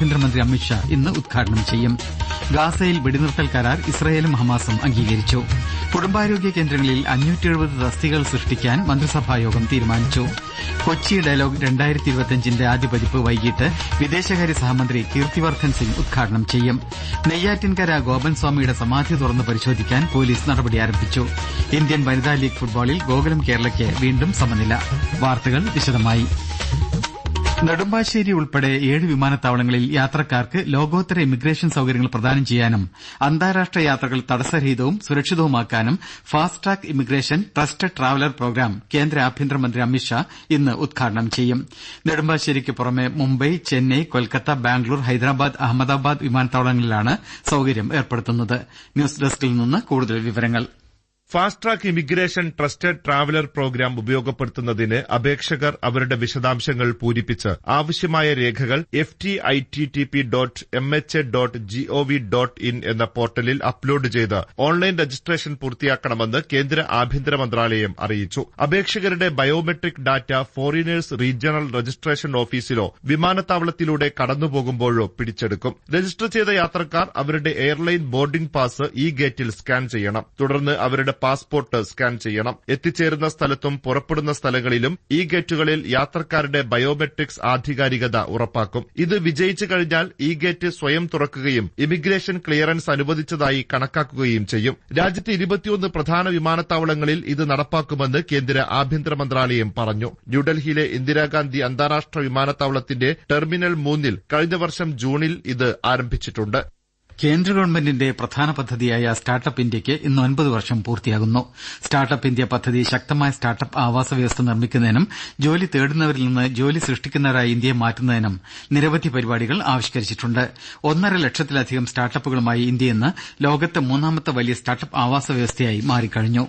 ആഭ്യന്തരമന്ത്രി അമിത്ഷാ ഇന്ന് ഉദ്ഘാടനം ചെയ്യും. ഗാസയിൽ വെടിനിർത്തൽ കരാർ ഇസ്രയേലും ഹമാസും അംഗീകരിച്ചു. കുടുംബാരോഗ്യ കേന്ദ്രങ്ങളിൽ തസ്തികകൾ സൃഷ്ടിക്കാൻ മന്ത്രിസഭായോഗം തീരുമാനിച്ചു. കൊച്ചി ഡയലോഗ് രണ്ടായിരത്തി ഇരുപത്തിയഞ്ചിന്റെ ആദ്യ പതിപ്പ് വൈകിട്ട് വിദേശകാര്യ സഹമന്ത്രി കീർത്തിവർദ്ധൻ സിംഗ് ഉദ്ഘാടനം ചെയ്യും. നെയ്യാറ്റിൻകര ഗോപൻ സ്വാമിയുടെ സമാധി തുറന്ന് പരിശോധിക്കാൻ പൊലീസ് നടപടി ആരംഭിച്ചു. ഇന്ത്യൻ വനിതാ ലീഗ് ഫുട്ബോളിൽ ഗോകുലം കേരളയ്ക്ക് വീണ്ടും സമനില. വാർത്തകൾ വിശദമായി. നെടുമ്പാശ്ശേരി ഉൾപ്പെടെ ഏഴ് വിമാനത്താവളങ്ങളിൽ യാത്രക്കാർക്ക് ലോകോത്തര ഇമിഗ്രേഷൻ സൌകര്യങ്ങൾ പ്രദാനം ചെയ്യാനും അന്താരാഷ്ട്ര യാത്രകൾ തടസ്സരഹിതവും സുരക്ഷിതവുമാക്കാനും fast track immigration trusted traveller programme കേന്ദ്ര ആഭ്യന്തരമന്ത്രി അമിത്ഷാ ഇന്ന് ഉദ്ഘാടനം ചെയ്യും. നെടുമ്പാശ്ശേരിക്ക് പുറമെ മുംബൈ ചെന്നൈ കൊൽക്കത്ത ബാംഗ്ലൂർ ഹൈദരാബാദ് അഹമ്മദാബാദ് വിമാനത്താവളങ്ങളിലാണ് സൌകര്യം ഏർപ്പെടുത്തുന്നത്. ന്യൂസ് ഡെസ്കിൽ നിന്ന് കൂടുതൽ വിവരങ്ങൾ. Fast track immigration trusted traveller programme ഉപയോഗപ്പെടുത്തുന്നതിന് അപേക്ഷകർ അവരുടെ വിശദാംശങ്ങൾ പൂരിപ്പിച്ച് ആവശ്യമായ രേഖകൾ F T I T T P dot M H A dot G O V dot in എന്ന പോർട്ടലിൽ അപ്ലോഡ് ചെയ്ത് ഓൺലൈൻ രജിസ്ട്രേഷൻ പൂർത്തിയാക്കണമെന്ന് കേന്ദ്ര ആഭ്യന്തര മന്ത്രാലയം അറിയിച്ചു. അപേക്ഷകരുടെ biometric data foreigners regional registration ഓഫീസിലോ വിമാനത്താവളത്തിലൂടെ കടന്നുപോകുമ്പോഴോ പിടിച്ചെടുക്കും. രജിസ്റ്റർ ചെയ്ത യാത്രക്കാർ അവരുടെ എയർലൈൻ ബോർഡിംഗ് പാസ് ഇ ഗേറ്റിൽ സ്കാൻ ചെയ്യണം. തുടർന്ന് അവരുടെ പാസ്പോർട്ട് സ്കാൻ ചെയ്യണം. എത്തിച്ചേരുന്ന സ്ഥലത്തും പുറപ്പെടുന്ന സ്ഥലങ്ങളിലും ഈ ഗേറ്റുകളിൽ യാത്രക്കാരുടെ ബയോമെട്രിക്സ് ആധികാരികത ഉറപ്പാക്കും. ഇത് വിജയിച്ചു കഴിഞ്ഞാൽ ഈ ഗേറ്റ് സ്വയം തുറക്കുകയും ഇമിഗ്രേഷൻ ക്ലിയറൻസ് അനുവദിച്ചതായി കണക്കാക്കുകയും ചെയ്യും. രാജ്യത്തെ ഇരുപത്തിയൊന്ന് പ്രധാന വിമാനത്താവളങ്ങളിൽ ഇത് നടപ്പാക്കുമെന്ന് കേന്ദ്ര ആഭ്യന്തര മന്ത്രാലയം പറഞ്ഞു. ന്യൂഡൽഹിയിലെ ഇന്ദിരാഗാന്ധി അന്താരാഷ്ട്ര വിമാനത്താവളത്തിന്റെ ടെർമിനൽ മൂന്നിൽ കഴിഞ്ഞ വർഷം ജൂണിൽ ഇത് ആരംഭിച്ചിട്ടുണ്ട്. കേന്ദ്ര ഗവൺമെന്റിന്റെ പ്രധാന പദ്ധതിയായ സ്റ്റാർട്ടപ്പ് ഇന്ത്യയ്ക്ക് ഇന്ന് ഒൻപത് വർഷം പൂർത്തിയാകുന്നു. സ്റ്റാർട്ടപ്പ് ഇന്ത്യ പദ്ധതി ശക്തമായ സ്റ്റാർട്ടപ്പ് ആവാസ വ്യവസ്ഥ നിർമ്മിക്കുന്നതിനും ജോലി തേടുന്നവരിൽ നിന്ന് ജോലി സൃഷ്ടിക്കുന്നവരായി ഇന്ത്യയെ മാറ്റുന്നതിനും നിരവധി പരിപാടികൾ ആവിഷ്കരിച്ചിട്ടുണ്ട്. ഒന്നര ലക്ഷത്തിലധികം സ്റ്റാർട്ടപ്പുകളുമായി ഇന്ത്യ ഇന്ന് ലോകത്തെ മൂന്നാമത്തെ വലിയ സ്റ്റാർട്ടപ്പ് ആവാസ വ്യവസ്ഥയായി മാറിക്കഴിഞ്ഞു.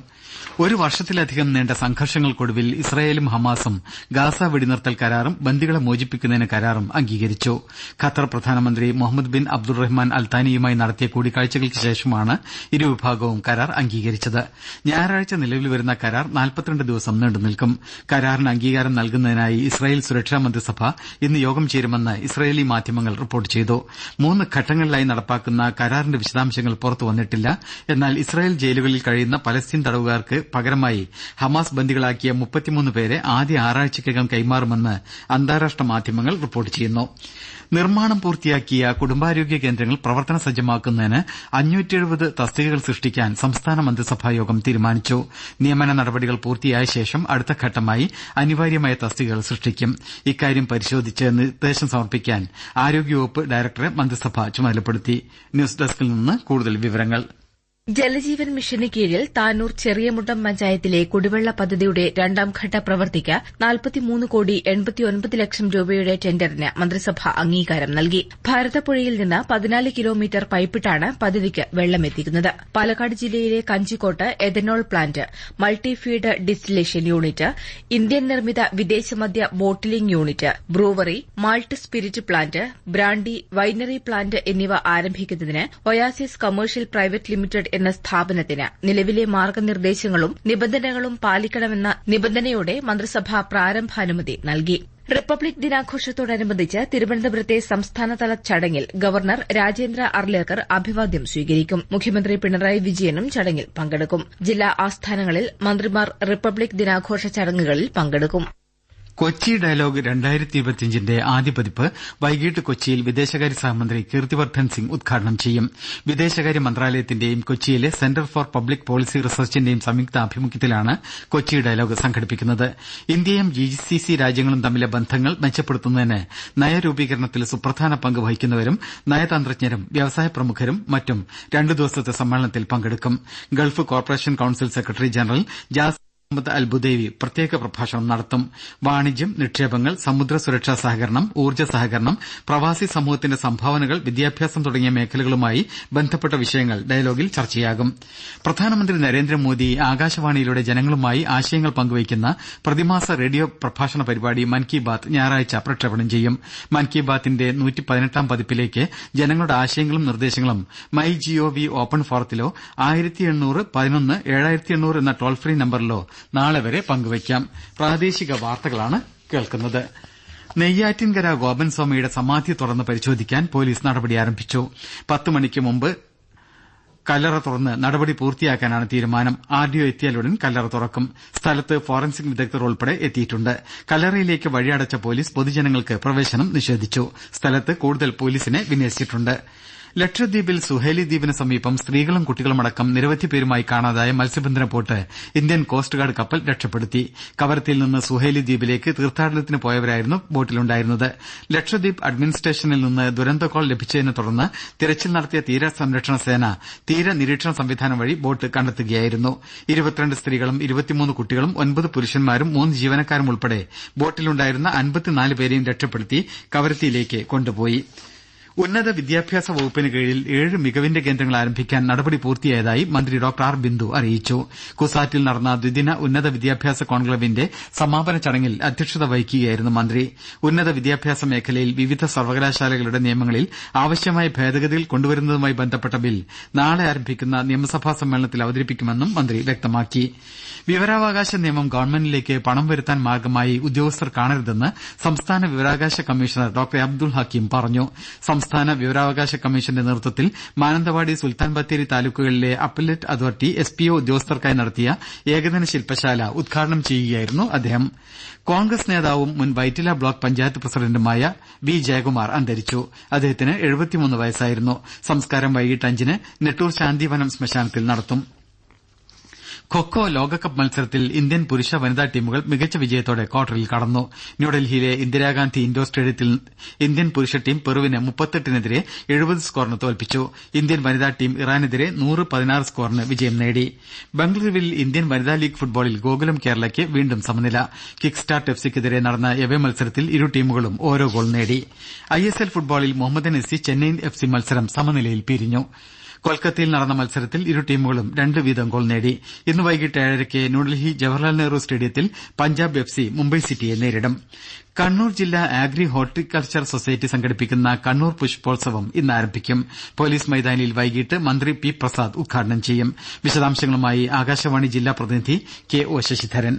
ഒരു വർഷത്തിലധികം നീണ്ട സംഘർഷങ്ങൾക്കൊടുവിൽ ഇസ്രായേലും ഹമാസും ഗാസ വെടിനിർത്തൽ കരാറും ബന്ദികളെ മോചിപ്പിക്കുന്നതിന് കരാറും അംഗീകരിച്ചു. ഖത്തർ പ്രധാനമന്ത്രി മുഹമ്മദ് ബിൻ അബ്ദുറഹ്മാൻ അൽത്താനിയുമായി നടത്തിയ കൂടിക്കാഴ്ചകൾക്ക് ശേഷമാണ് ഇരുവിഭാഗവും കരാർ അംഗീകരിച്ചത്. ഞായറാഴ്ച നിലവിൽ വരുന്ന കരാർ നാൽപ്പത്തിരണ്ട് ദിവസം നീണ്ടുനിൽക്കും കരാറിന് അംഗീകാരം നൽകുന്നതിനായി ഇസ്രായേൽ സുരക്ഷാ മന്ത്രിസഭ ഇന്ന് യോഗം ചേരുമെന്ന് ഇസ്രായേലി മാധ്യമങ്ങൾ റിപ്പോർട്ട് ചെയ്തു. മൂന്ന് ഘട്ടങ്ങളിലായി നടപ്പാക്കുന്ന കരാറിന്റെ വിശദാംശങ്ങൾ പുറത്തുവന്നിട്ടില്ല എന്നാൽ ഇസ്രായേൽ ജയിലുകളിൽ കഴിയുന്ന പലസ്തീൻ തടവുകാർക്ക് പകരമായി ഹമാസ് ബന്ദികളാക്കിയ മുപ്പത്തിമൂന്ന് പേരെ ആദ്യ ആറാഴ്ചയ്ക്കകം കൈമാറുമെന്ന് അന്താരാഷ്ട്ര മാധ്യമങ്ങൾ റിപ്പോർട്ട് ചെയ്യുന്നു. നിർമ്മാണം പൂർത്തിയാക്കിയ കുടുംബാരോഗ്യ കേന്ദ്രങ്ങൾ പ്രവർത്തന സജ്ജമാക്കുന്നതിന് തസ്തികകൾ സൃഷ്ടിക്കാൻ സംസ്ഥാന മന്ത്രിസഭായോഗം തീരുമാനിച്ചു. നിയമന നടപടികൾ പൂർത്തിയായ ശേഷം അടുത്ത ഘട്ടമായി അനിവാര്യമായ തസ്തികകൾ സൃഷ്ടിക്കും. ഇക്കാര്യം പരിശോധിച്ച് നിർദ്ദേശം സമർപ്പിക്കാൻ ആരോഗ്യവകുപ്പ് ഡയറക്ടറെ മന്ത്രിസഭ ചുമതലപ്പെടുത്തി. ന്യൂസ് ഡെസ്കിൽ നിന്ന് കൂടുതൽ വിവരങ്ങൾ. ജലജീവൻ മിഷന് കീഴിൽ താനൂർ ചെറിയമുട്ടം പഞ്ചായത്തിലെ കുടിവെള്ള പദ്ധതിയുടെ രണ്ടാംഘട്ട പ്രവൃത്തിക്ക് നാൽപ്പത്തിമൂന്ന് കോടി എൺപത്തിയൊൻപത് ലക്ഷം രൂപയുടെ ടെൻഡറിന് മന്ത്രിസഭ അംഗീകാരം നൽകി. ഭാരതപ്പുഴയിൽ നിന്ന് പതിനാല് കിലോമീറ്റർ പൈപ്പിട്ടാണ് പദ്ധതിക്ക് വെള്ളമെത്തിക്കുന്നത് പാലക്കാട് ജില്ലയിലെ Kanjikode ethanol plant multifeed distillation unit Indian നിർമ്മിത വിദേശമദ്യ bottling unit brewery malt spirit plant brandy winery plant എന്നിവ ആരംഭിക്കുന്നതിന് ഒയാസിസ് കമേഴ്ഷ്യൽ പ്രൈവറ്റ് ലിമിറ്റഡ് എന്ന സ്ഥാപനത്തിന് നിലവിലെ മാർഗനിർദ്ദേശങ്ങളും നിബന്ധനകളും പാലിക്കണമെന്ന നിബന്ധനയോടെ മന്ത്രിസഭ പ്രാരംഭാനുമതി നൽകി. റിപ്പബ്ലിക് ദിനാഘോഷത്തോടനുബന്ധിച്ച് തിരുവനന്തപുരത്തെ സംസ്ഥാനതല ചടങ്ങിൽ ഗവർണർ രാജേന്ദ്ര അർലേക്കർ അഭിവാദ്യം സ്വീകരിക്കും. മുഖ്യമന്ത്രി പിണറായി വിജയനും ചടങ്ങിൽ പങ്കെടുക്കും. ജില്ലാ ആസ്ഥാനങ്ങളിൽ മന്ത്രിമാർ റിപ്പബ്ലിക് ദിനാഘോഷ ചടങ്ങുകളിൽ പങ്കെടുക്കും. കൊച്ചി ഡയലോഗ് ന്റെ ആദ്യ പതിപ്പ് വൈകിട്ട് കൊച്ചിയിൽ വിദേശകാര്യ സഹമന്ത്രി കീർത്തിവർദ്ധൻ സിംഗ് ഉദ്ഘാടനം ചെയ്യും. വിദേശകാര്യ മന്ത്രാലയത്തിന്റെയും കൊച്ചിയിലെ സെന്റർ ഫോർ പബ്ലിക് പോളിസി റിസർച്ചിന്റെയും സംയുക്താഭിമുഖ്യത്തിലാണ് കൊച്ചി ഡയലോഗ് സംഘടിപ്പിക്കുന്നത്. ഇന്ത്യയും ജി സി സി രാജ്യങ്ങളും തമ്മിലെ ബന്ധങ്ങൾ മെച്ചപ്പെടുത്തുന്നതിന് നയരൂപീകരണത്തിൽ സുപ്രധാന പങ്ക് വഹിക്കുന്നവരും നയതന്ത്രജ്ഞരും വ്യവസായ പ്രമുഖരും മറ്റും രണ്ടു ദിവസത്തെ സമ്മേളനത്തിൽ പങ്കെടുക്കും. Gulf corporation council secretary general Jasim Muhammad Budaiwi പ്രത്യേക പ്രഭാഷണം നടത്തും. വാണിജ്യം നിക്ഷേപങ്ങൾ സമുദ്ര സുരക്ഷാ സഹകരണം ഊർജ സഹകരണം പ്രവാസി സമൂഹത്തിന്റെ സംഭാവനകൾ വിദ്യാഭ്യാസം തുടങ്ങിയ മേഖലകളുമായി ബന്ധപ്പെട്ട വിഷയങ്ങൾ ഡയലോഗിൽ ചർച്ചയാകും. പ്രധാനമന്ത്രി നരേന്ദ്രമോദി ആകാശവാണിയിലൂടെ ജനങ്ങളുമായി ആശയങ്ങൾ പങ്കുവയ്ക്കുന്ന പ്രതിമാസ റേഡിയോ പ്രഭാഷണ പരിപാടി മൻ കി ബാത്ത് ഞായറാഴ്ച പ്രക്ഷേപണം ചെയ്യും. മൻ കി ബാത്തിന്റെ പതിപ്പിലേക്ക് ജനങ്ങളുടെ ആശയങ്ങളും നിർദ്ദേശങ്ങളും മൈ ജിഒവി ഓപ്പൺ ഫോറത്തിലോ ആയിരത്തി എണ്ണൂറ് പതിനൊന്ന് ഏഴായിരത്തി എണ്ണൂറ് എന്ന ടോൾ ഫ്രീ നമ്പറിലോ നാളെ വരെ കേൾക്കുന്നത്. നെയ്യാറ്റിൻകര ഗോപൻ സ്വാമിയുടെ സമാധി തുറന്ന് പരിശോധിക്കാൻ പോലീസ് നടപടി ആരംഭിച്ചു. പത്ത് മണിക്ക് മുമ്പ് കല്ലറ തുറന്ന് നടപടി പൂർത്തിയാക്കാനാണ് തീരുമാനം. ആർ ഡി ഒ എത്തിയാലുടൻ കല്ലറ തുറക്കും. സ്ഥലത്ത് ഫോറൻസിക് വിദഗ്ധർ ഉൾപ്പെടെ എത്തിയിട്ടുണ്ട്. കല്ലറയിലേക്ക് വഴിയടച്ച പോലീസ് പൊതുജനങ്ങൾക്ക് പ്രവേശനം നിഷേധിച്ചു. സ്ഥലത്ത് കൂടുതൽ പോലീസിനെ വിന്യസിച്ചിട്ടുണ്ട്. ലക്ഷദ്വീപിൽ സുഹേലി ദ്വീപിന് സമീപം സ്ത്രീകളും കുട്ടികളുമടക്കം നിരവധി പേരുമായി കാണാതായ മത്സ്യബന്ധന ബോട്ട് ഇന്ത്യൻ കോസ്റ്റ് ഗാർഡ് കപ്പൽ രക്ഷപ്പെടുത്തി. കവരത്തിയിൽ നിന്ന് സുഹേലി ദ്വീപിലേക്ക് തീർത്ഥാടനത്തിന് പോയവരായിരുന്നു ബോട്ടിലുണ്ടായിരുന്നത്. ലക്ഷദ്വീപ് അഡ്മിനിസ്ട്രേഷനിൽ നിന്ന് ദുരന്ത കോൾ ലഭിച്ചതിനെ തുടർന്ന് തിരച്ചിൽ നടത്തിയ തീരസംരക്ഷണ സേന തീര നിരീക്ഷണ സംവിധാനം വഴി ബോട്ട് കണ്ടെത്തുകയായിരുന്നു. സ്ത്രീകളും കുട്ടികളും ഒൻപത് പുരുഷന്മാരും മൂന്ന് ജീവനക്കാരും ഉൾപ്പെടെ ബോട്ടിലുണ്ടായിരുന്ന പേരെയും രക്ഷപ്പെടുത്തി കവരത്തിയിലേക്ക് കൊണ്ടുപോയി. ഉന്നത വിദ്യാഭ്യാസ വകുപ്പിന് കീഴിൽ ഏഴ് മികവിന്റെ കേന്ദ്രങ്ങൾ ആരംഭിക്കാൻ നടപടി പൂർത്തിയായതായി മന്ത്രി ഡോക്ടർ ആർ ബിന്ദു അറിയിച്ചു. കുസാറ്റിൽ നടന്ന ദ്വിദിന ഉന്നത വിദ്യാഭ്യാസ കോൺക്ലേവിന്റെ സമാപന ചടങ്ങിൽ അധ്യക്ഷത വഹിക്കുകയായിരുന്നു മന്ത്രി. ഉന്നത വിദ്യാഭ്യാസ മേഖലയിൽ വിവിധ സർവകലാശാലകളുടെ നിയമങ്ങളിൽ ആവശ്യമായ ഭേദഗതികൾ കൊണ്ടുവരുന്നതുമായി ബന്ധപ്പെട്ട ബിൽ നാളെ ആരംഭിക്കുന്ന നിയമസഭാ സമ്മേളനത്തിൽ അവതരിപ്പിക്കുമെന്നും മന്ത്രി വ്യക്തമാക്കി. വിവരാവകാശ നിയമം ഗവൺമെന്റിലേക്ക് പണം വരുത്താൻ മാർഗമായി ഉദ്യോഗസ്ഥർ കാണരുതെന്ന് സംസ്ഥാന വിവരാവകാശ കമ്മീഷണർ ഡോക്ടർ അബ്ദുൾ ഹക്കീം പറഞ്ഞു. സംസ്ഥാന വിവരാവകാശ കമ്മീഷന്റെ നേതൃത്വത്തിൽ Mananthavady Sultan Bathery താലൂക്കുകളിലെ appellate authority S P O ഉദ്യോഗസ്ഥർക്കായി നടത്തിയ ഏകദിന ശില്പശാല ഉദ്ഘാടനം ചെയ്യുകയായിരുന്നു അദ്ദേഹം. കോൺഗ്രസ് നേതാവും മുൻ വൈറ്റില ബ്ലോക്ക് പഞ്ചായത്ത് പ്രസിഡന്റുമായ വി ജയകുമാർ അന്തരിച്ചു. അദ്ദേഹത്തിന് സംസ്കാരം വൈകിട്ട് അഞ്ചിന് നെട്ടൂർ ശാന്തിവനം ശ്മശാനത്തിൽ നടത്തും. ഖൊഖൊ ലോകകപ്പ് മത്സരത്തിൽ ഇന്ത്യൻ പുരുഷ വനിതാ ടീമുകൾ മികച്ച വിജയത്തോടെ ക്വാർട്ടറിൽ കടന്നു. ന്യൂഡൽഹിയിലെ ഇന്ദിരാഗാന്ധി ഇൻഡോർ സ്റ്റേഡിയത്തിൽ ഇന്ത്യൻ പുരുഷ ടീം പെറുവിനെ മുപ്പത്തെട്ടിനെതിരെ എഴുപത് സ്കോറിന് തോൽപ്പിച്ചു. ഇന്ത്യൻ വനിതാ ടീം ഇറാനെതിരെ നൂറ് പതിനാറ് സ്കോറിന് വിജയം നേടി. ബംഗളൂരുവിൽ ഇന്ത്യൻ വനിതാ ലീഗ് ഫുട്ബോളിൽ ഗോകുലം കേരളയ്ക്ക് വീണ്ടും സമനില. കിക്ക് സ്റ്റാർട്ട് എഫ് സിക്കെതിരെ നടന്ന എവേ മത്സരത്തിൽ ഇരു ടീമുകളും ഓരോ ഗോൾ നേടി. ഐ എസ് എൽ ഫുട്ബോളിൽ Mohammedan F C Chennaiyin F C മത്സരം സമനിലയിൽ പിരിഞ്ഞു. കൊൽക്കത്തയിൽ നടന്ന മത്സരത്തിൽ ഇരു ടീമുകളും രണ്ട് വീതം ഗോൾ നേടി. ഇന്ന് വൈകിട്ട് ഏഴരയ്ക്ക് ന്യൂഡൽഹി ജവഹർലാൽ നെഹ്റു സ്റ്റേഡിയത്തിൽ പഞ്ചാബ് എഫ് സി മുംബൈ സിറ്റിയെ നേരിടും. കണ്ണൂർ ജില്ലാ ആഗ്രി ഹോർട്ടിക്കൾച്ചർ സൊസൈറ്റി സംഘടിപ്പിക്കുന്ന കണ്ണൂർ പുഷ്പോത്സവം ഇന്ന് ആരംഭിക്കും. പോലീസ് മൈതാനിയിൽ വൈകിട്ട് മന്ത്രി പി പ്രസാദ് ഉദ്ഘാടനം ചെയ്യും. വിശദാംശങ്ങളുമായി ആകാശവാണി ജില്ലാ പ്രതിനിധി കെ ഒ ശശിധരൻ.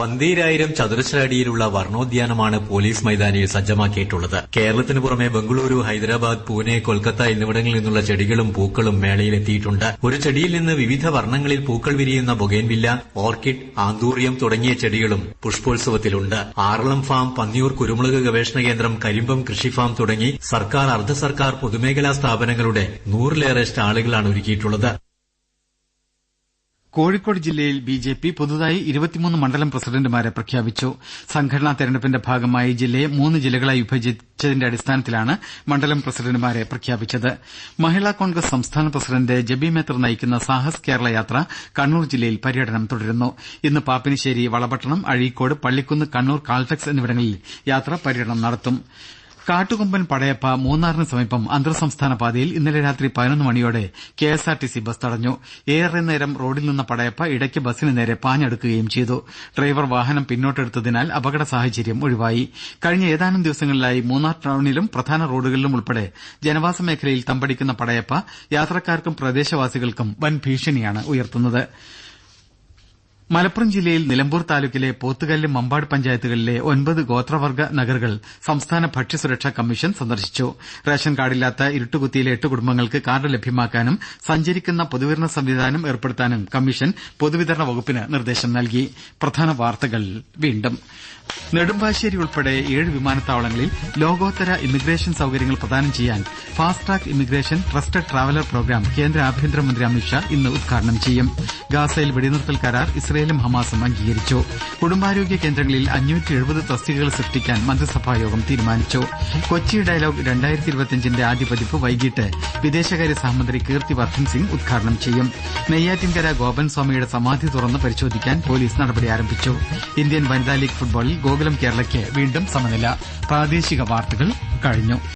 പന്തീരായിരം ചതുരശ്രടിയിലുള്ള വർണോദ്യാനമാണ് പോലീസ് മൈതാനിയിൽ സജ്ജമാക്കിയിട്ടുള്ളത്. കേരളത്തിന് പുറമെ ബംഗളൂരു ഹൈദരാബാദ് പൂനെ കൊൽക്കത്ത എന്നിവിടങ്ങളിൽ നിന്നുള്ള ചെടികളും പൂക്കളും മേളയിലെത്തിയിട്ടുണ്ട്. ഒരു ചെടിയിൽ നിന്ന് വിവിധ വർണങ്ങളിൽ പൂക്കൾ വിരിയുന്ന ബൊഗേൻവില്ല ഓർക്കിഡ് ആന്തൂറിയം തുടങ്ങിയ ചെടികളും പുഷ്പോത്സവത്തിലുണ്ട്. ആറളം ഫാം പന്നിയൂർ കുരുമുളക് ഗവേഷണ കേന്ദ്രം കരിമ്പം കൃഷി ഫാം തുടങ്ങി സർക്കാർ അർദ്ധ സർക്കാർ പൊതുമേഖലാ സ്ഥാപനങ്ങളുടെ നൂറിലേറെ സ്റ്റാളുകളാണ് ഒരുക്കിയിട്ടുള്ളത്. കോഴിക്കോട് ജില്ലയിൽ ബി ജെ പി പുതുതായി ഇരുപത്തിമൂന്ന് മണ്ഡലം പ്രസിഡന്റുമാരെ പ്രഖ്യാപിച്ചു. സംഘടനാ തെരഞ്ഞെടുപ്പിന്റെ ഭാഗമായി ജില്ലയെ മൂന്ന് ജില്ലകളായി വിഭജിച്ചതിന്റെ അടിസ്ഥാനത്തിലാണ് മണ്ഡലം പ്രസിഡന്റുമാരെ പ്രഖ്യാപിച്ചത്. മഹിളാ കോൺഗ്രസ് സംസ്ഥാന പ്രസിഡന്റ് ജബി മേത്തർ നയിക്കുന്ന സാഹസ് കേരള യാത്ര കണ്ണൂർ ജില്ലയിൽ പര്യടനം തുടരുന്നു. ഇന്ന് പാപ്പിനിശ്ശേരി വളപട്ടണം അഴീക്കോട് പള്ളിക്കുന്ന് കണ്ണൂർ കാൽടെക്സ് എന്നിവിടങ്ങളിൽ യാത്ര പര്യടനം നടത്തും. കാട്ടുകൊമ്പൻ പടയപ്പ മൂന്നാറിന് സമീപം അന്തർ സംസ്ഥാന പാതയിൽ ഇന്നലെ രാത്രി പതിനൊന്ന് മണിയോടെ K S R T C bus തടഞ്ഞു. ഏറെ നേരം റോഡിൽ നിന്ന പടയപ്പ ഇടയ്ക്ക് ബസിന് നേരെ പാഞ്ഞെടുക്കുകയും ചെയ്തു. ഡ്രൈവർ വാഹനം പിന്നോട്ടെടുത്തതിനാൽ അപകട സാഹചര്യം ഒഴിവായി. കഴിഞ്ഞ ഏതാനും ദിവസങ്ങളിലായി മൂന്നാർ ടൌണിലും പ്രധാന റോഡുകളിലും ഉൾപ്പെടെ ജനവാസ മേഖലയിൽ തമ്പടിക്കുന്ന പടയപ്പ യാത്രക്കാർക്കും പ്രദേശവാസികൾക്കും വൻ ഭീഷണിയാണ് മലപ്പുറം ജില്ലയിൽ നിലമ്പൂർ താലൂക്കിലെ പോത്തുകല്ല് മമ്പാട് പഞ്ചായത്തുകളിലെ ഒൻപത് ഗോത്രവർഗ നഗറുകൾ സംസ്ഥാന ഭക്ഷ്യസുരക്ഷാ കമ്മീഷൻ സന്ദർശിച്ചു. റേഷൻ കാർഡില്ലാത്ത ഇരുട്ടുകുത്തിയിലെ എട്ട് കുടുംബങ്ങൾക്ക് കാർഡ് ലഭ്യമാക്കാനും സഞ്ചരിക്കുന്ന പൊതുവിതരണ സംവിധാനം ഏർപ്പെടുത്താനും കമ്മീഷൻ പൊതുവിതരണ വകുപ്പിന് നിർദ്ദേശം നൽകി. നെടുമ്പാശ്ശേരി ഉൾപ്പെടെ ഏഴ് വിമാനത്താവളങ്ങളിൽ ലോകോത്തര ഇമിഗ്രേഷൻ സൌകര്യങ്ങൾ പ്രദാനം ചെയ്യാൻ fast track immigration trusted traveller programme കേന്ദ്ര ആഭ്യന്തരമന്ത്രി അമിത്ഷാ ഇന്ന് ഉദ്ഘാടനം ചെയ്യും. ഗാസയിൽ വെടിനിർത്തൽ കരാർ ഇസ്രയേലും ഹമാസും അംഗീകരിച്ചു. കുടുംബാരോഗ്യ കേന്ദ്രങ്ങളിൽ അഞ്ഞൂറ്റി എഴുപത് തസ്തികകൾ സൃഷ്ടിക്കാൻ മന്ത്രിസഭായോഗം തീരുമാനിച്ചു. കൊച്ചി ഡയലോഗ് രണ്ടായിരത്തി ഇരുപത്തിയഞ്ചിന്റെ ആദ്യ പതിപ്പ് വൈകിട്ട് വിദേശകാര്യ സഹമന്ത്രി കീർത്തി വർദ്ധൻ സിംഗ് ഉദ്ഘാടനം ചെയ്യും. നെയ്യാറ്റിൻകര ഗോപൻ സ്വാമിയുടെ സമാധി തുറന്ന് പരിശോധിക്കാൻ പോലീസ് നടപടി ആരംഭിച്ചു. ഇന്ത്യൻ വനിതാ ലീഗ് ഫുട്ബോളിൽ ഗോകുലം കേരളയ്ക്ക് വീണ്ടും സമനില. പ്രാദേശിക വാർത്തകൾ കഴിഞ്ഞു.